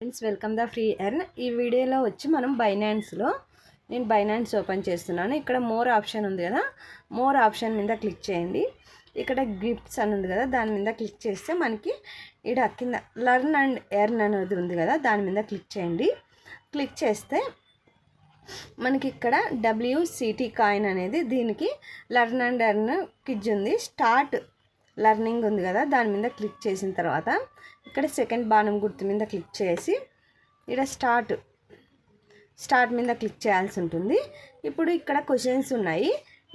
Friends welcome the free earn ఈ వీడియోలో వచ్చి మనం బైనాన్స్లో నేను బైనాన్స్ ఓపెన్ చేస్తున్నాను. ఇక్కడ మోర్ ఆప్షన్ ఉంది కదా? మోర్ ఆప్షన్ మీద క్లిక్ చేయండి. ఇక్కడ గిఫ్ట్స్ అని ఉంది కదా? దాని మీద క్లిక్ చేస్తే మనకి ఇక్కడ కింద లర్న్ అండ్ ఎర్న్ అనేది ఉంది కదా? దాని మీద క్లిక్ చేయండి. క్లిక్ చేస్తే మనకి ఇక్కడ డబ్ల్యూసిటీ కాయిన్ అనేది దీనికి లర్న్ అండ్ ఎర్న్ కిజ్ ఉంది. స్టార్ట్ లర్నింగ్ ఉంది కదా దాని మీద క్లిక్ చేసిన తర్వాత ఇక్కడ సెకండ్ బాణం గుర్తు మీద క్లిక్ చేసి ఇక్కడ స్టార్ట్ స్టార్ట్ మీద క్లిక్ చేయాల్సి ఉంటుంది. ఇప్పుడు ఇక్కడ క్వశ్చన్స్ ఉన్నాయి.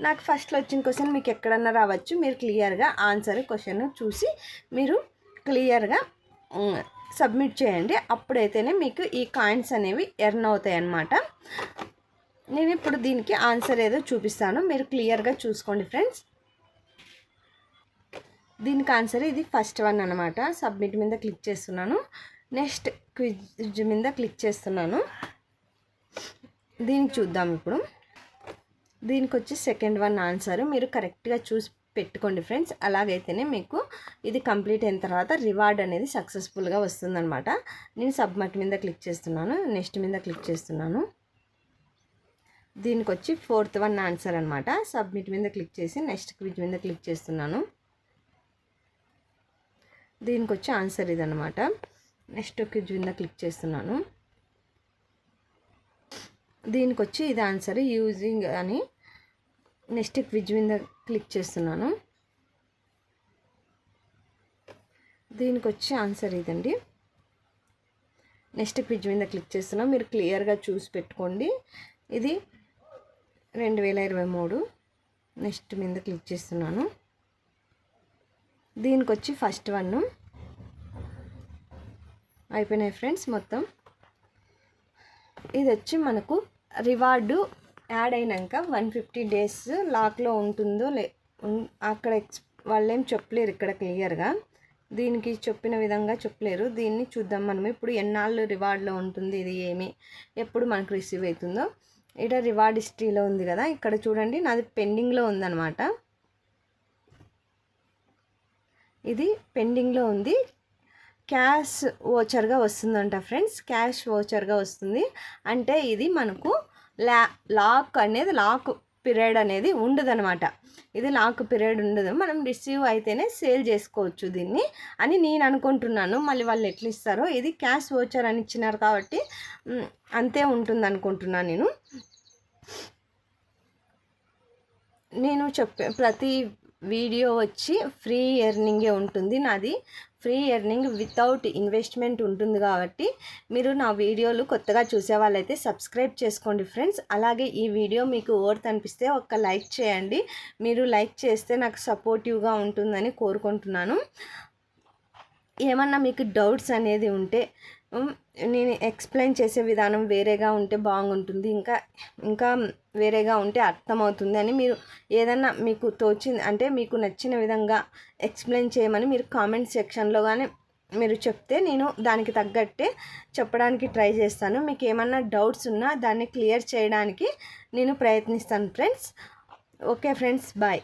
నాకు ఫస్ట్లో వచ్చిన క్వశ్చన్ మీకు ఎక్కడన్నా రావచ్చు. మీరు క్లియర్గా ఆన్సర్ క్వశ్చన్ చూసి మీరు క్లియర్గా సబ్మిట్ చేయండి. అప్పుడైతేనే మీకు ఈ కాయిన్స్ అనేవి ఎర్న్ అవుతాయి అన్నమాట. నేను ఇప్పుడు దీనికి ఆన్సర్ ఏదో చూపిస్తాను. మీరు క్లియర్గా చూసుకోండి ఫ్రెండ్స్ దీనికి ఆన్సర్ ఇది ఫస్ట్ వన్ అనమాట సబ్మిట్ మీద క్లిక్ చేస్తున్నాను. నెక్స్ట్ క్విజ్ మీద క్లిక్ చేస్తున్నాను. దీనికి చూద్దాం ఇప్పుడు. దీనికి వచ్చి సెకండ్ వన్ ఆన్సర్. మీరు కరెక్ట్గా చూసి పెట్టుకోండి ఫ్రెండ్స్. అలాగైతేనే మీకు ఇది కంప్లీట్ అయిన తర్వాత రివార్డ్ అనేది సక్సెస్ఫుల్గా వస్తుందన్నమాట. నేను సబ్మిట్ మీద క్లిక్ చేస్తున్నాను. నెక్స్ట్ మీద క్లిక్ చేస్తున్నాను. దీనికి వచ్చి ఫోర్త్ వన్ ఆన్సర్ అనమాట సబ్మిట్ మీద క్లిక్ చేసి నెక్స్ట్ క్విజ్ మీద క్లిక్ చేస్తున్నాను. దీనికి వచ్చి ఆన్సర్ ఇదనమాట నెక్స్ట్ క్విజ్ మీద క్లిక్ చేస్తున్నాను. దీనికి వచ్చి ఇది ఆన్సర్ యూజింగ్ అని నెక్స్ట్ క్విజ్ మీద క్లిక్ చేస్తున్నాను. దీనికి వచ్చి ఆన్సర్ ఇదండి. నెక్స్ట్ క్విజ్ మీద క్లిక్ చేస్తున్నాం మీరు క్లియర్గా చూసి పెట్టుకోండి. ఇది రెండు వేల ఇరవై మూడు. నెక్స్ట్ మీద క్లిక్ చేస్తున్నాను. దీనికి వచ్చి ఫస్ట్ వన్ అయిపోయినాయి ఫ్రెండ్స్ మొత్తం. ఇది వచ్చి మనకు రివార్డు యాడ్ అయినాక వన్ ఫిఫ్టీ డేస్ లాక్లో ఉంటుందో లే అక్కడ ఎక్స్ వాళ్ళు ఏం చెప్పలేరు ఇక్కడ క్లియర్గా దీనికి చెప్పిన విధంగా చెప్పలేరు. దీన్ని చూద్దాం మనం ఇప్పుడు ఎన్నాళ్ళు రివార్డ్లో ఉంటుంది ఇది ఏమి ఎప్పుడు మనకు రిసీవ్ అవుతుందో. ఇక్కడ రివార్డ్ హిస్టరీలో ఉంది కదా. ఇక్కడ చూడండి నాది పెండింగ్లో ఉందన్నమాట. ఇది పెండింగ్లో ఉంది. క్యాష్ ఓచర్గా వస్తుందంట ఫ్రెండ్స్. క్యాష్ ఓచర్గా వస్తుంది. అంటే ఇది మనకు లా లాక్ అనేది లాక్ పీరియడ్ అనేది ఉండదనమాట. ఇది లాక్ పీరియడ్ ఉండదు. మనం రిసీవ్ అయితేనే సేల్ చేసుకోవచ్చు దీన్ని అని నేను అనుకుంటున్నాను. మళ్ళీ వాళ్ళు ఎట్లా ఇస్తారో ఇది క్యాష్ ఓచర్ అని ఇచ్చినారు కాబట్టి అంతే ఉంటుంది అనుకుంటున్నాను నేను. నేను చెప్పే ప్రతి వీడియో వచ్చి ఫ్రీ ఎర్నింగే ఉంటుంది నాది. ఫ్రీ ఎర్నింగ్ వితౌట్ ఇన్వెస్ట్మెంట్ ఉంటుంది కాబట్టి మీరు నా వీడియోలు కొత్తగా చూసే వాళ్ళైతే సబ్స్క్రైబ్ చేసుకోండి ఫ్రెండ్స్. అలాగే ఈ వీడియో మీకు ఓర్త్ అనిపిస్తే ఒక లైక్ చేయండి. మీరు లైక్ చేస్తే నాకు సపోర్టివ్గా ఉంటుందని కోరుకుంటున్నాను. ఏమన్నా మీకు డౌట్స్ అనేది ఉంటే నేను ఎక్స్ప్లెయిన్ చేసే విధానం వేరేగా ఉంటే బాగుంటుంది. ఇంకా ఇంకా వేరేగా ఉంటే అర్థమవుతుంది అని మీరు ఏదన్నా మీకు తోచింది అంటే మీకు నచ్చిన విధంగా ఎక్స్ప్లెయిన్ చేయమని మీరు కామెంట్ సెక్షన్లో కానీ మీరు చెప్తే నేను దానికి తగ్గట్టే చెప్పడానికి ట్రై చేస్తాను. మీకు ఏమన్నా డౌట్స్ ఉన్నా దాన్ని క్లియర్ చేయడానికి నేను ప్రయత్నిస్తాను ఫ్రెండ్స్ ఓకే ఫ్రెండ్స్ బాయ్